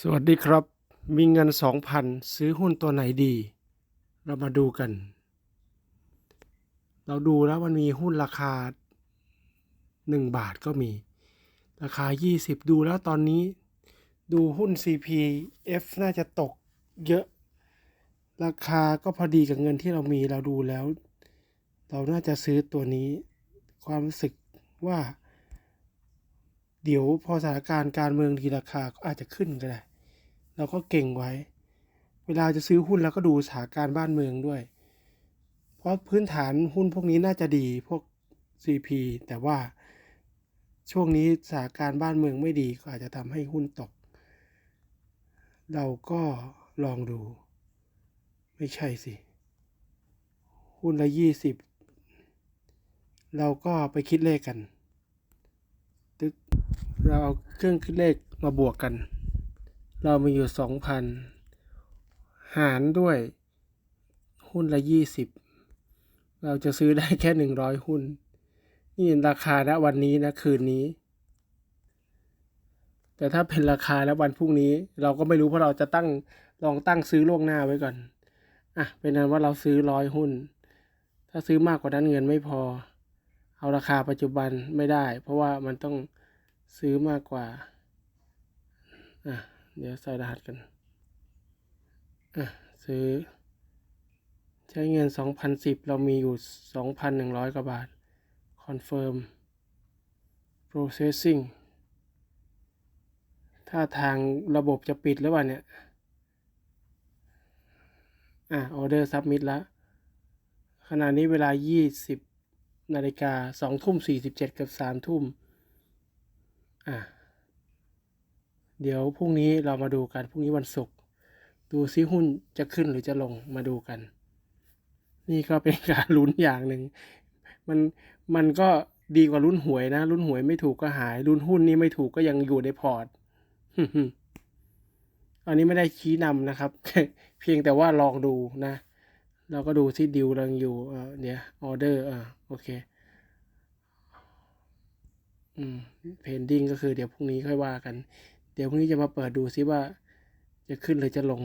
สวัสดีครับ มีเงินสองพันซื้อหุ้นตัวไหนดี เรามาดูกัน เราดูแล้วมันมีหุ้นราคาหนึ่งบาทก็มี ราคายี่สิบดูแล้วตอนนี้ ดูหุ้น CPF น่าจะตกเยอะ ราคาก็พอดีกับเงินที่เรามีเราดูแล้ว เราน่าจะซื้อตัวนี้ ความรู้สึกว่า เดี๋ยวพอสถานการณ์การเมืองทีราคาก็อาจจะขึ้นก็ได้ เราก็เก่งไว้ เวลาจะซื้อหุ้นเราก็ดูสถานการณ์บ้านเมืองด้วย เพราะพื้นฐานหุ้นพวกนี้น่าจะดีพวก CP แต่ว่าช่วงนี้สถานการณ์บ้านเมืองไม่ดีก็อาจจะทำให้หุ้นตก เราก็ลองดู ไม่ใช่สิ หุ้นละยี่สิบเราก็ไปคิดเลขกันตึก เราเอาเครื่องคิดเลขมาบวกกัน เรามีอยู่สองพันหารด้วย หุ้นละยี่สิบเราจะซื้อได้แค่หนึ่งร้อยหุ้น นี่ราคาณวันนี้นะคืนนี้ แต่ถ้าเป็นราคาแล้ววันพรุ่งนี้ เราก็ไม่รู้เพราะเราจะตั้งลองตั้งซื้อล่วงหน้าไว้ก่อนอะเป็นนั้นว่าเราซื้อร้อยหุ้น ถ้าซื้อมากกว่านั้นเงินไม่พอ เอาราคาปัจจุบันไม่ได้ เพราะว่ามันต้อง ซื้อมากกว่า อะ เดี๋ยวใส่รหัสกัน อะ ซื้อ ใช้เงินสองพันสิบเรามีอยู่สองพันหนึ่งร้อยกว่าบาท confirm processing ถ้าทางระบบจะปิดแล้ววะเนี่ย อะออเดอร์ซับมิดแล้วขณะนี้เวลา 20นาฬิกา2ทุ่ม47 กับ3ทุ่ม อะเดี๋ยวพรุ่งนี้เรามาดูกันพรุ่งนี้วันศุกร์ดูซิหุ้นจะขึ้นหรือจะลงมาดูกัน นี่ก็เป็นการลุ้นอย่างหนึ่งมันมันก็ดีกว่าลุ้นหวยนะลุ้นหวยไม่ถูกก็หายลุ้นหุ้นนี่ไม่ถูกก็ยังอยู่ในพอร์ตอันนี้ไม่ได้ชี้นำนะครับ เพียงแต่ว่าลองดูนะ เราก็ดูที่ดิวรังอยู่เออเดี๋ยวออเดอร์อ่าโอเค อืมเพนดิ้งก็คือเดี๋ยวพรุ่งนี้ค่อยว่ากัน เดี๋ยวพรุ่งนี้จะมาเปิดดูซิว่า จะขึ้นหรือจะลง